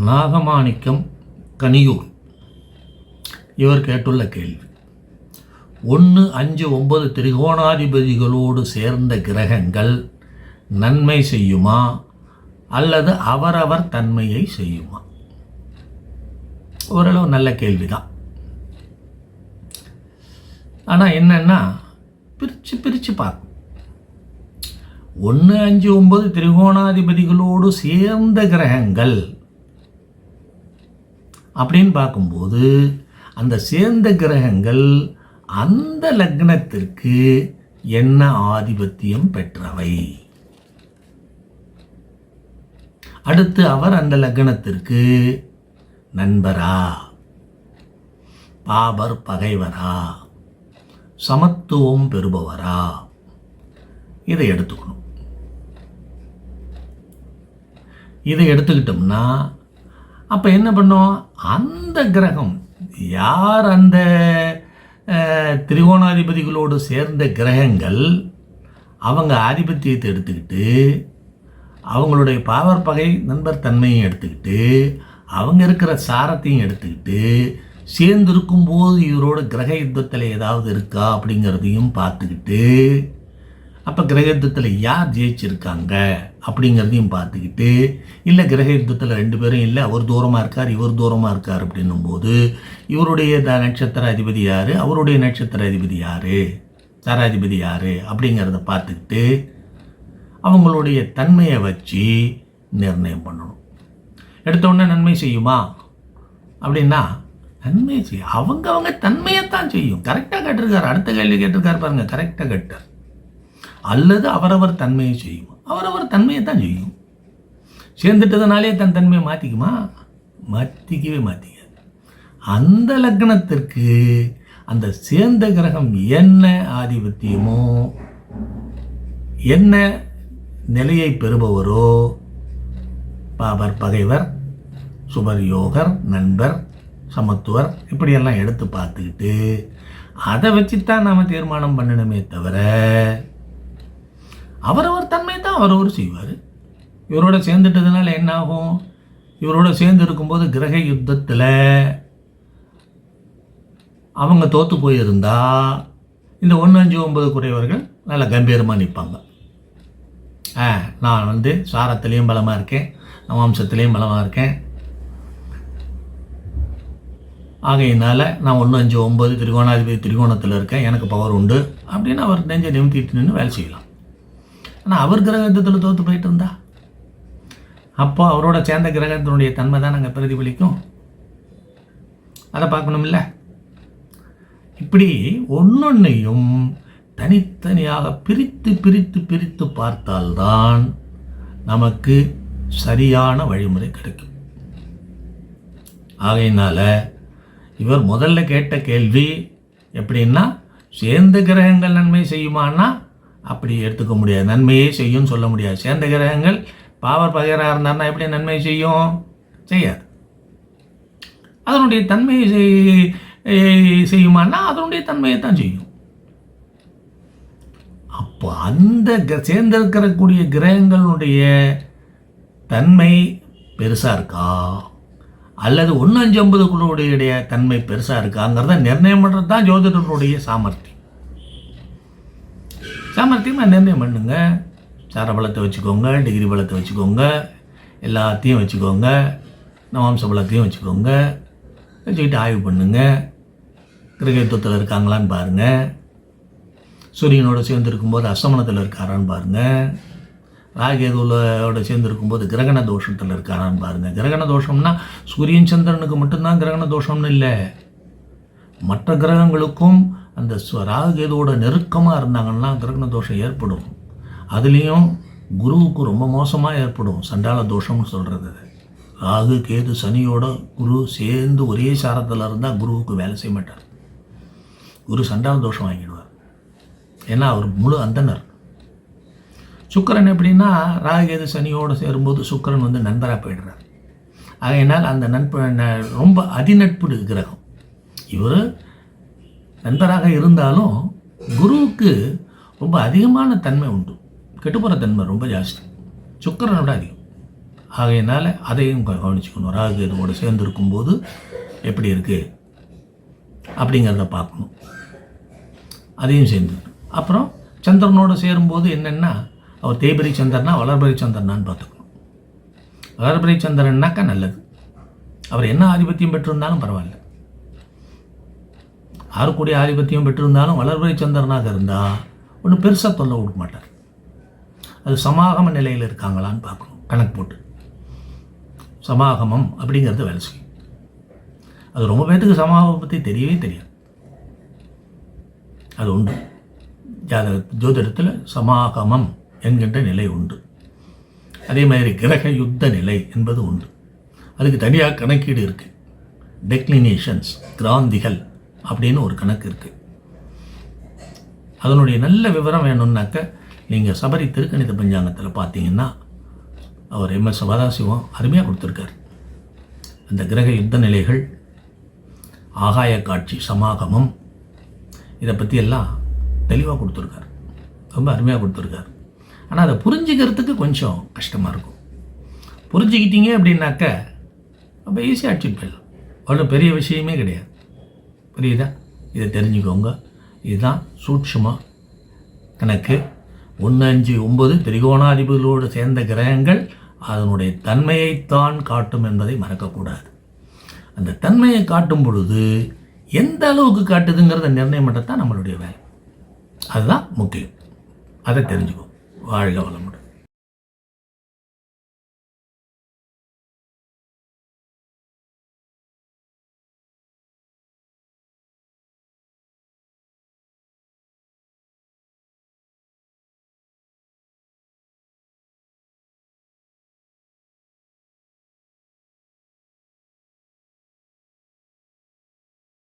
நாகமாணிக்கம் கனியூர். இவர் கேட்டுள்ள கேள்வி. ஒன்று அஞ்சு ஒன்பது திரிகோணாதிபதிகளோடு சேர்ந்த கிரகங்கள் நன்மை செய்யுமா? அல்லது அவரவர் தன்மையை செய்யுமா? ஓரளவு நல்ல கேள்விதான். ஆனால் என்னென்னா பிரித்து பிரித்து பார்க்கும். ஒன்று அஞ்சு ஒன்பது திரிகோணாதிபதிகளோடு சேர்ந்த கிரகங்கள் அப்படின்னு பார்க்கும்போது அந்த சேர்ந்த கிரகங்கள் அந்த லக்னத்திற்கு என்ன ஆதிபத்தியம் பெற்றவை? அடுத்து அவர் அந்த லக்னத்திற்கு நண்பரா? பாபர் பகைவரா? சமத்துவம் பெறுபவரா? இதை எடுத்துக்கணும். இதை எடுத்துக்கிட்டோம்னா அப்போ என்ன பண்ணோம்? அந்த கிரகம் யார் அந்த திரிகோணாதிபதிகளோடு சேர்ந்த கிரகங்கள் அவங்க ஆதிபத்தியத்தை எடுத்துக்கிட்டு அவங்களுடைய பாவர் பகை நண்பர் தன்மையும் எடுத்துக்கிட்டு அவங்க இருக்கிற சாரத்தையும் எடுத்துக்கிட்டு சேர்ந்திருக்கும் போது இவரோட கிரக யுத்தத்தில் ஏதாவது இருக்கா அப்படிங்கிறதையும் பார்த்துக்கிட்டு அப்போ கிரக யுத்தத்தில் யார் ஜெயிச்சிருக்காங்க? அப்படிங்கிறதையும் பார்த்துக்கிட்டு இல்லை கிரக யுத்தத்தில் ரெண்டு பேரும் இல்லை அவர் தூரமாக இருக்கார் இவர் தூரமாக இருக்கார் அப்படின்னும் போது இவருடைய த நட்சத்திர அதிபதி யார்? அவருடைய நட்சத்திர அதிபதி யார்? சாராதிபதி யார்? அப்படிங்கிறத பார்த்துக்கிட்டு அவங்களுடைய தன்மையை வச்சு நிர்ணயம் பண்ணணும். எடுத்த உடனே நன்மை செய்யுமா? அப்படின்னா நன்மை செய்யும் அவங்க அவங்க தன்மையைத்தான் செய்யும். கரெக்டாக கேட்டிருக்காரு. அடுத்த கேள்வி கேட்டிருக்காரு பாருங்கள் கரெக்டாக கேட்டார். அல்லது அவரவர் தன்மையை செய்யும்? அவரவர் தன்மையை தான் செய்யும். சேர்ந்துட்டதுனாலே தன் தன்மையை மாற்றிக்குமா மாற்றிக்கவே மாற்றிக்காது அந்த லக்னத்திற்கு அந்த சேர்ந்த கிரகம் என்ன ஆதிபத்தியமோ என்ன நிலையை பெறுபவரோ பாபர் பகைவர் சுபர் யோகர் நண்பர் சமத்துவர் இப்படியெல்லாம் எடுத்து பார்த்துக்கிட்டு அதை வச்சு தான் நாம் தீர்மானம் பண்ணணுமே தவிர அவரவர் அவரவர் செய்வார். இவரோட சேர்ந்துட்டதுனால என்ன ஆகும் இவரோட சேர்ந்து இருக்கும்போது கிரக யுத்தத்தில் அவங்க தோற்று போயிருந்தா இந்த ஒன்று அஞ்சு ஒன்பது குறைவர்கள் நல்லா கம்பீரமாக நிற்பாங்க ஆ நான் வந்து சாரத்துலேயும் பலமாக இருக்கேன் வம்சத்துலேயும் பலமாக இருக்கேன். ஆகையினால நான் ஒன்று அஞ்சு ஒம்பது திரிகோணாதிபதி திரிகோணத்தில் இருக்கேன் எனக்கு பவர் உண்டு அப்படின்னு அவர் நெஞ்சை நிமித்திட்டு நின்று வேலை செய்யலாம். ஆனால் அவர் கிரகத்தில் தோற்று போயிட்டு இருந்தா? அப்போ அவரோட சேர்ந்த கிரகத்தினுடைய தன்மை தான் நாங்கள் பிரதிபலிக்கும். அதை பார்க்கணும்ல? இப்படி ஒன்னொன்னையும் தனித்தனியாக பிரித்து பிரித்து பிரித்து பார்த்தால்தான் நமக்கு சரியான வழிமுறை கிடைக்கும். ஆகையினால இவர் முதல்ல கேட்ட கேள்வி எப்படின்னா சேர்ந்த கிரகங்கள் நன்மை செய்யுமான்னா அப்படி எடுத்துக்க முடியாது. நன்மையே செய்யும்னு சொல்ல முடியாது. சேர்ந்த கிரகங்கள் பாவர் பகிராக இருந்தார்னா எப்படி நன்மை செய்யும்? செய்யாது. அதனுடைய தன்மையை செய்- செய்யுமான்னா அதனுடைய தன்மையை தான் செய்யும். அப்போ அந்த க- சேர்ந்திருக்கிறக்கூடிய கிரகங்களுடைய தன்மை பெருசாக இருக்கா? அல்லது ஒன்று அஞ்சு ஐம்பதுக்குள்ளுடைய தன்மை பெருசாக இருக்காங்கிறத நிர்ணயம் பண்ணுறது தான் ஜோதிடருடைய சாமர்த்தியம். சாமர்த்தியமாக நிர்ணயம் பண்ணுங்க? சார பலத்தை வச்சுக்கோங்க டிகிரி பலத்தை வச்சுக்கோங்க எல்லாத்தையும் வச்சுக்கோங்க நவாம்ச பலத்தையும் வச்சுக்கோங்க வச்சுக்கிட்டு ஆய்வு பண்ணுங்க. கிரகத்துவத்தில் இருக்காங்களான்னு பாருங்கள் சூரியனோட சேர்ந்து இருக்கும்போது அசமனத்தில் இருக்காரான்னு பாருங்கள் ராகேதுவோட சேர்ந்து இருக்கும்போது கிரகண தோஷத்தில் இருக்காரான்னு பாருங்கள் கிரகண தோஷம்னா சூரியன் சந்திரனுக்கு மட்டும்தான் கிரகண தோஷம்னு இல்லை. மற்ற கிரகங்களுக்கும் அந்த சு- ராகுகேதுவோட நெருக்கமாக இருந்தாங்கன்னா கிரகண தோஷம் ஏற்படும். அதுலேயும் குருவுக்கு ரொம்ப மோசமாக ஏற்படும். சண்டால தோஷம்னு சொல்கிறது ராகு கேது சனியோட குரு சேர்ந்து ஒரே சாரத்தில் இருந்தால் குருவுக்கு வேலை செய்ய மாட்டார். குரு சண்டால தோஷம் வாங்கிடுவார். ஏன்னா அவர் முழு அந்தனர். சுக்கிரன் எப்படின்னா ராகுகேது சனியோடு சேரும்போது சுக்கிரன் வந்து நண்பராக போயிடுறார். ஆகையினால் அந்த நண்ப ரொம்ப அதிநட்பு கிரகம். இவர் நண்பராக இருந்தாலும் குருவுக்கு ரொம்ப அதிகமான தன்மை உண்டு. கெட்டுப்போகிற தன்மை ரொம்ப ஜாஸ்தி. சுக்கரனை விட அதிகம். ஆகையினால அதையும் க- கவனிச்சுக்கணும். ராகு இதோட சேர்ந்து இருக்கும்போது எப்படி இருக்குது அப்படிங்கிறத பார்க்கணும். அதையும் சேர்ந்து. அப்புறம் சந்திரனோடு சேரும்போது என்னென்னா அவர் தேய்பரி சந்திரனா வளர்பரி சந்திரனான்னு பார்த்துக்கணும். வளர்பரி சந்திரன்னாக்கா நல்லது. அவர் என்ன ஆதிபத்தியம் பெற்றிருந்தாலும் பரவாயில்ல. ஆறுக்கூடிய ஆதிபத்தியம் பெற்றிருந்தாலும் வளர்பிறை சந்திரனாக இருந்தால் ஒன்றும் பெருசாக தொல்லை கொடுக்க மாட்டார். அது சமாகம நிலையில் இருக்காங்களான்னு பார்க்கணும். கணக்கு போட்டு. சமாகமம் அப்படிங்கிறது வேலை செய்யும். அது ரொம்ப பேர்த்துக்கு சமாகமம் பற்றி தெரியவே தெரியாது. அது உண்டு. ஜாதக ஜோதிடத்தில் சமாகமம் என்கின்ற நிலை உண்டு. அதே மாதிரி கிரக யுத்த நிலை என்பது உண்டு. அதுக்கு தனியாக கணக்கீடு இருக்குது டெக்ளினேஷன்ஸ் கிராந்திகள். அப்படின்னு ஒரு கணக்கு இருக்குது அதனுடைய நல்ல விவரம் வேணும்னாக்க நீங்கள் சபரி திருக்கணித பஞ்சாங்கத்தில் பார்த்தீங்கன்னா அவர் எம்எஸ் சதாசிவம் அருமையாக கொடுத்துருக்கார். அந்த கிரக யுத்த நிலைகள் ஆகாய காட்சி சமாகமம் இதை பற்றி எல்லாம் தெளிவாக கொடுத்துருக்கார். ரொம்ப அருமையாக கொடுத்துருக்கார். ஆனால் அதை புரிஞ்சுக்கிறதுக்கு கொஞ்சம் கஷ்டமாக இருக்கும். புரிஞ்சுக்கிட்டீங்க அப்படின்னாக்க அப்போ ஈஸியாக அடிச்சுட்டு போயிடலாம். ஒன்றும் பெரிய விஷயமே கிடையாது. புரியுதா? இதை தெரிஞ்சுக்கோங்க. இதுதான் சூட்சும கணக்கு. ஒன்று அஞ்சு ஒம்பது திரிகோணாதிபதிகளோடு சேர்ந்த கிரகங்கள் அதனுடைய தன்மையைத்தான் காட்டும் என்பதை மறக்கக்கூடாது. அந்த தன்மையை காட்டும் பொழுது எந்த அளவுக்கு காட்டுதுங்கிறத நிர்ணயம் பண்ணுறது தான் நம்மளுடைய வேலை. அதுதான் முக்கியம். அதை தெரிஞ்சுக்கும் வாழ்க வளமுடன்.